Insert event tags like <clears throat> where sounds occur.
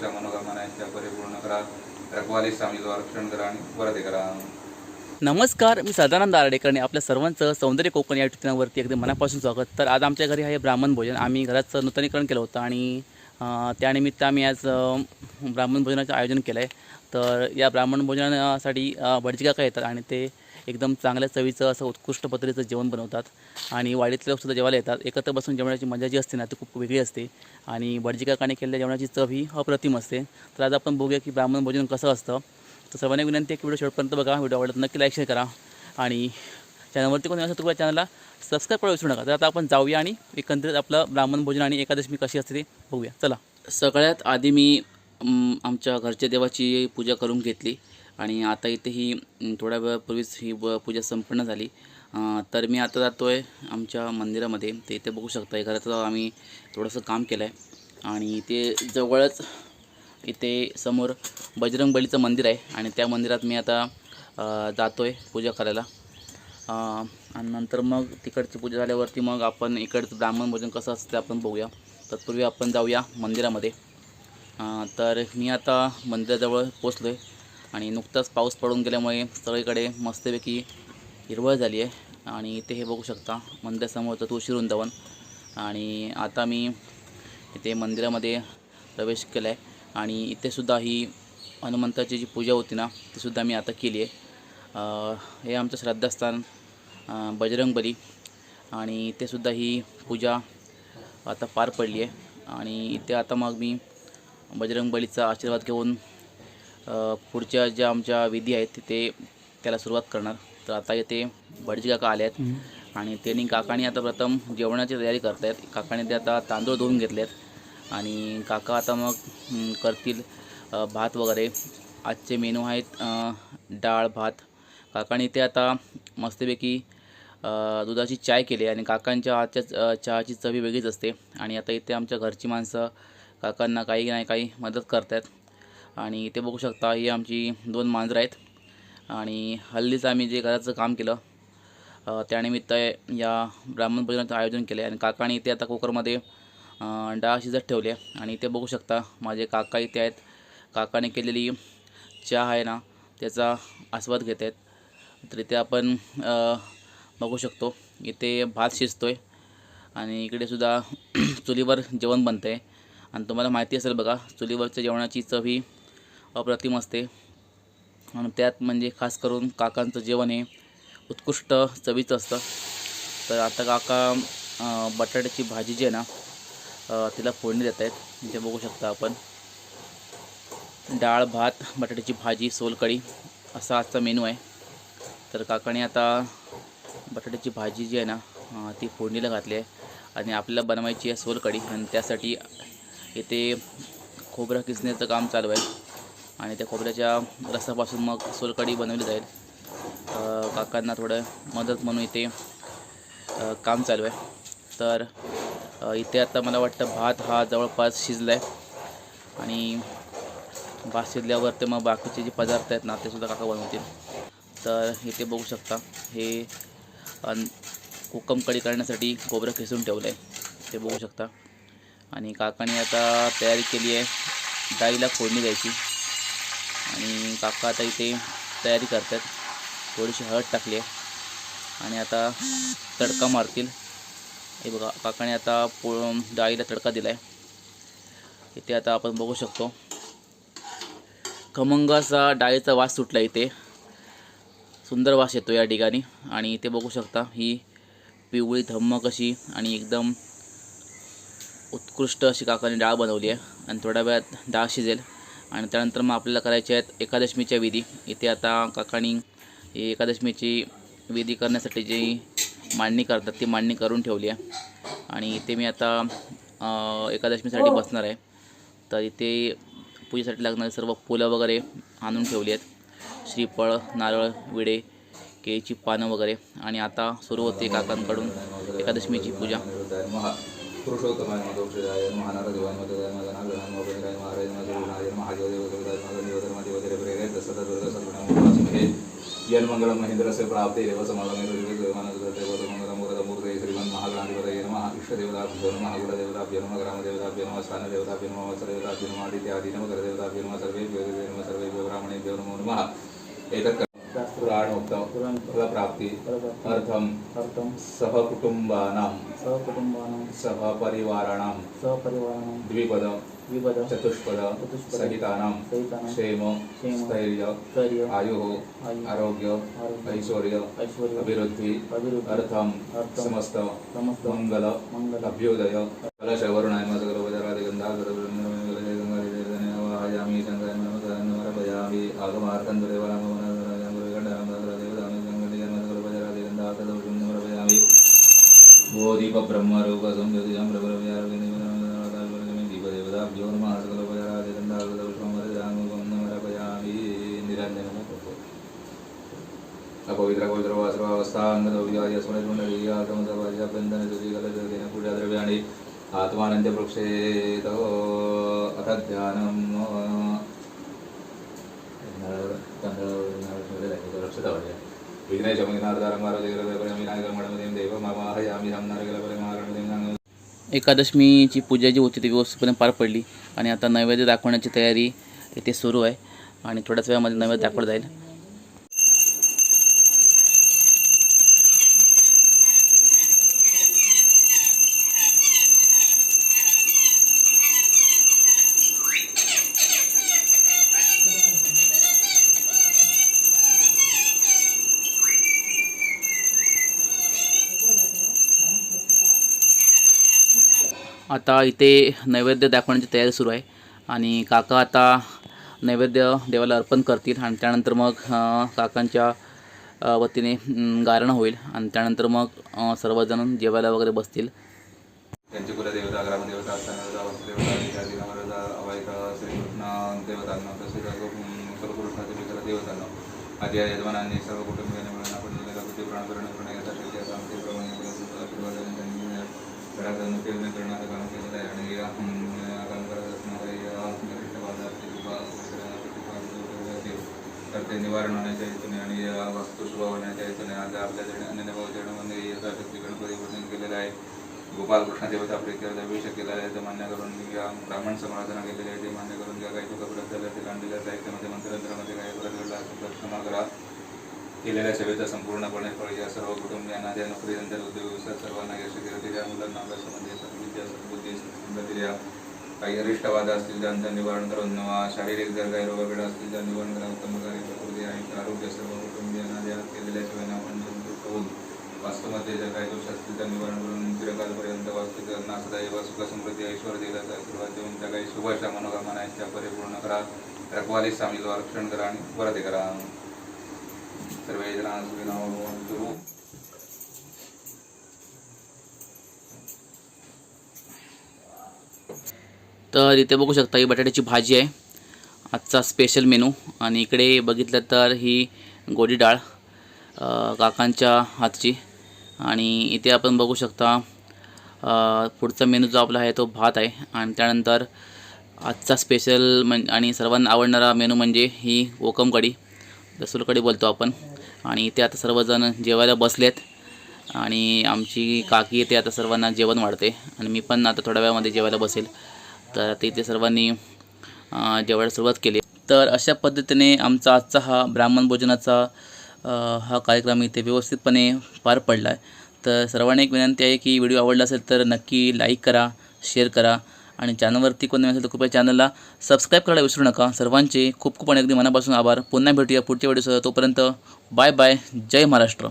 सर्वांच्या मनोकामना परिपूर्ण करा. रखवाली स्वामीचं रक्षण करा आणि वरदे करा. नमस्कार मी सदानंद आर्डेकर आणि आपल्या सर्वांचं सौंदर्य कोकण या ठिकाणावरती अगदी मनापासून स्वागत. तर आज आमच्या घरी आहे ब्राह्मण भोजन. आम्ही घराचं नूतनीकरण केलं होतं आणि त्यानिमित्त आम्ही आज ब्राह्मण भोजनाचं आयोजन केलं आहे तर या ब्राह्मण भोजनासाठी भटजी काका येतात आणि ते एकदम चांगल्या चवीचं असं उत्कृष्ट पद्धतीचं जेवण बनवतात. आणि वाडीतले लोकसुद्धा जेवायला येतात. एकत्र बसून जेवणाची मजा जी असते ना ती खूप वेगळी असते. आणि भटजी काकाने केलेल्या जेवणाची चव ही अप्रतिम असते. तर आज आपण बघूया की ब्राह्मण भोजन कसं असतं. तर सर्वांना विनंती आहे की व्हिडिओ शेवटपर्यंत बघा. व्हिडिओ आवडत नक्की लाईक शेअर करा. आणि चॅनलवरती कोणी असं तर तुम्हाला चॅनलला सबस्क्राईब करायला विसरू नका. तर आता आपण जाऊया आणि एकंदरीत आपलं ब्राह्मण भोजन आणि एकादशी कशी असते ते बघूया. चला. सगळ्यात आधी मी आमच्या घरच्या देवाची पूजा करून घेतली. आणि आता इथे ही थोड्या वेळापूर्वीच ही ब- पूजा संपन्न झाली. तर मी आता जातो आहे आमच्या मंदिरामध्ये. ते इथे बघू शकता आहे घराचं आम्ही थोडंसं काम केलं आहे आणि ते जवळच इथे समोर बजरंग बलीचं मंदिर आहे. आणि त्या मंदिरात मी आता जातो आहे पूजा करायला. आणि नंतर मग तिकडची पूजा झाल्यावरती मग आपण इकडचं ब्राह्मण भोजन कसं असतं ते आपण बघूया. तत्पूर्वी आपण जाऊया मंदिरामध्ये. तर मी आता मंदिराजवळ पोचलो आहे आणि नुकताच पाऊस पडून गेल्यामुळे सगळीकडे मस्तपैकी हिरवळ झाली आहे. आणि इथे हे बघू शकता मंदिरासमोरचं तुळशी वृंदावन आणि आता मी इथे मंदिरामध्ये प्रवेश केला आहे आणि इथेसुद्धा ही हनुमंताची जी पूजा होती ना तीसुद्धा मी आता केली आहे. हे आमचं श्रद्धास्थान बजरंगबली. आणि इथेसुद्धा ही पूजा आता पार पडली आहे. आणि इथे आता मग मी बजरंगबलीचा आशीर्वाद घेऊन पुढच्या ज्या आमच्या विधी आहेत तिथे त्याला सुरुवात करणार. तर आता येथे भटजी काका आले आहेत. आणि त्यांनी काकाने आता प्रथम जेवणाची तयारी करतायत. काकाने ते आता तांदूळ धुवून घेतले आहेत आणि काका आता मग करतील भात वगैरे. आजचे मेनू आहेत डाळ भात. काकाने ते आता मस्तपैकी दुधाची चाय केली आणि काकांच्या अ, चहाची चवी वेगळीच असते. आणि आता इथे आमच्या घरची माणसं काकांना काही नाही काही मदत करत आहेत आणि इथे बघू शकता ही आमची दोन मांजरं आहेत. आणि हल्लीच आम्ही जे घराचं काम केलं त्यानिमित्त या ब्राह्मण भोजनाचं आयोजन केलं आहे आणि काकाने इथे आता कुकरमध्ये डाळ शिजत ठेवली आहे. आणि इथे बघू शकता माझे काका इथे आहेत. काकाने केलेली चहा आहे ना त्याचा आस्वाद घेत आहेत. तर इथे आपण बघू शकतो इथे भात शिजतो आहे आणि इकडे सुद्धा <clears throat> चुलीवर जेवण बनतं आहे आणि तुम्हाला माहिती असेल बघा चुलीवरच्या जेवणाची चव ही अप्रतिम असते. आणि त्यात म्हणजे खास करून काकांचं जेवण हे उत्कृष्ट चवीचं असतं. तर आता काका बटाट्याची भाजी जी आहे ना तिला फोडणी देत आहेत. इथे बघू शकता आपण. डाळ भात बटाट्याची भाजी सोलकढी असा आजचा मेनू आहे. तर काकाने आता बटाट्याची भाजी जी आहे ना ती फोडणीला घातली आहे. आणि आपल्याला बनवायची आहे सोलकढी. आणि त्यासाठी इथे खोबरं किसण्याचं काम चालू आहे. आणि त्या खोबऱ्याच्या रसापासून मग सोलकढी बनवली जाईल. काकांना थोडं मदत म्हणून इथे काम चालू आहे. तर इथे आता मला वाटतं भात हा जवळपास शिजला आहे आणि भात शिजल्यावर ते मग बाकीचे जे पदार्थ आहेत ना ते सुद्धा काका बनवतील. तर इथे बघू शकता हे अन कोकम कढी करण्यासाठी खोबरं खिसून ठेवलं आहे ते बघू शकता. आणि काकाने आता तयारी केली आहे डाळीला फोडणी द्यायची. आणि काका आता इथे तयारी करतात. थोडीशी हळद टाकली आहे. आणि आता तडका मारतील. हे बघा काकाने आता पो डाळीला तडका दिला आहे इथे आता आपण बघू शकतो. खमंग असा डाळीचा वास सुटला इथे. सुंदर वास येतो या ठिकाणी. आणि इथे बघू शकता ही पिवळी धम्मक अशी आणि एकदम उत्कृष्ट अशी काकाने डाळ बनवली आहे. आणि थोड्या वेळात डाळ शिजेल. आणि त्यानंतर मग आपल्याला करायच्या आहेत एकादशमीच्या विधी. इथे आता काकाणी एकादशमीची विधी करण्यासाठी जी मांडणी करतात ती मांडणी करून ठेवली आहे. आणि इथे मी आता एकादशमीसाठी बसणार आहे. तर इथे पूजेसाठी लागणारे सर्व फुलं वगैरे आणून ठेवली आहेत. श्रीफळ नारळ विडे केळीची पानं वगैरे. आणि आता सुरू होते काकांकडून एकादशमीची पूजा. पुरुषोत्तमाय मधोक्षराय महानारदेवाय मददाय मदनाग्रहाय मोगनिराय महाराज मधुराय महादेवदेवदेवदाय मदनिवदर मदेवदरे प्रेरय तसदा दुर्गा सद्गुणमुखासुखे यन्मंगलम महेंद्रस्य प्राप्ते देव समागमे दुर्गे देवानंद देवत मंगलम वरद मूर्ते श्रीमन महागणाधिपतये नमः इष्टदेवताभ्यो नमः कुलदेवताभ्यो नमः ग्रामदेवताभ्यो नमः स्थानदेवताभ्यो नमः वत्सदेवताभ्यो नमः आदित्यादि नमः करदेवताभ्यो नमः सर्वेभ्यो देवेभ्यो नमः सर्वेभ्यो ब्राह्मणेभ्यो नमो नमः एतत् पुराणोक्त फलप्राप्ति अर्थं सहकुटुम्बानां सहकुटुम्बानां सहपरिवाराणां सहपरिवाराणां द्विपद विपद चतुष्पद सहितानां क्षेम स्थैर्य आयुः आरोग्य ऐश्वर्य अभिवृद्धी अर्थं समस्त मंगल अभ्युदय कलशवरुणाय मदगलपदरादिगन्धागरयामी शङ्करमरपयामि आगमार्कन्दरेवरामवनरपयामि बोधिपब्रह्मरूपसंज्योतिषं प्रभरव्यारोग्यं दीपदेवताभ्यो नमः सकलपदरादिगन्धागरपुष्पमरपयामि निरञ्जनम् अपवित्र पवित्र वासवावस्थांगदौर्याय स्मरणीयागमसभाजबन्धनसुजीकलजगेन पूजाद्रव्याणि आत्मानन्द पृक्षेत अथ ध्यानं विघ्नेशमगिनारदारंगारोजगरपरमीनायकमणमदें देवमावाहयामि हम नरगलपरमारणमदें एकादशमीची पूजा जी होती ती व्यवस्थितपणे पार पडली आणि आता नैवेद्य दाखवण्याची तयारी इथे सुरू आहे. आणि थोड्याच वेळामध्ये नैवेद्य दाखवलं जाईल. आता इथे नैवेद्य दाखवण्याची तयारी सुरू आहे. आणि काका आता नैवेद्य देवाला अर्पण करतील आणि त्यानंतर मग काकांच्या वतीने गारण होईल. आणि त्यानंतर मग सर्वजण जेवायला वगैरे बसतील. त्यांची कुलदेवता ग्रामदेवता स्थानदेवता वसुदेवता इत्यादी नवरदा श्रीकृष्ण देवतांना तसेच सर्वकृष्णाचे मित्र देवतांना माझ्या यजमानांनी सर्व कुटुंबियांनी मिळून आपण दिलेला बुद्धी प्राण करण करण्याचा शक्य असा आमचे प्रमाणे आशीर्वादाने त्यांनी घरात अनुकीर्ण करणारं काम केलेलं आहे आणि या काम करत असणारे या किंवा ते निवारण होण्याच्या हेतूने आणि या वास्तू शुभ होण्याच्या हेतूने आज आपल्या अन्य याचा शक्ती गणपती वर्णन केलेलं आहे. गोपालकृष्ण देवता प्रीत्यर्थ अभिषेक केला आहे ते मान्य करून या ब्राह्मण समाराधना केलेली आहे ते मान्य करून ज्या काही चुका परत झाल्या ते आणलेल्या साहित्यामध्ये मंत्रतंत्रामध्ये काही परत घडला क्षमा करा. केलेल्या सेवेचा संपूर्णपणे फळ या सर्व कुटुंबियांना ज्या नोकरीनंतर उद्योग व्यवसाय सर्वांना यश कीर्ती मुलांना अभ्यासामध्ये सद्विद्या द्या काही अरिष्टवाद असतील त्यांचं निवारण करून नवा शारीरिक जर काही रोगपीडा असतील त्या निवारण करा उत्तम प्रकारे प्रकृती आणि आरोग्य सर्व कुटुंबियांना द्या केलेल्या सेवेने आपण संतुष्ट होऊन वास्तवामध्ये जर काही दोष असतील त्या निवारण करून चिरकालपर्यंत वास्तू नासदायी सदैव सुखसमृद्धी ऐश्वर दिला आशीर्वाद देऊन त्या काही शुभ अशा मनोकामना आहेत त्या परिपूर्ण करा. रखवाली सामील रक्षण करा आणि वरदे करा. सर्वे सुखिनो भवन्तु तर इथे बघू शकता ही बटाट्याची भाजी आहे. आजचा स्पेशल मेनू आणि इकडे बघितलं तर ही गोडी डाळ काकांच्या हातची. आणि इथे आपण बघू शकता पुढचा मेनू जो आपला आहे तो भात आहे. आणि त्यानंतर आजचा स्पेशल म्हण आणि सर्वांना आवडणारा मेनू म्हणजे ही कोकम कढी लसूण कढी बोलतो आपण. आणि इथे आता सर्वजण जेवायला बसलेत. आणि आमची काकी येते आता सर्वांना जेवण वाढते. आणि मी पण आता थोड्या वेळामध्ये जेवायला बसेल. तर आता इथे सर्वांनी जेवायला सुरुवात केली. तर अशा पद्धतीने आमचा आजचा हा ब्राह्मण भोजनाचा हा कार्यक्रम इथे व्यवस्थितपणे पार पडला आहे तर सर्वांनी एक विनंती आहे की व्हिडिओ आवडला असेल तर नक्की लाईक करा शेअर करा. आणि चॅनलवरती कोणी नसेल तर कृपया चॅनलला सबस्क्राईब करायला विसरू नका. सर्वांचे खूप खूप आणि अगदी मनापासून आभार. पुन्हा भेटूया पुढच्या व्हिडिओसह तोपर्यंत बाय बाय. जय महाराष्ट्र.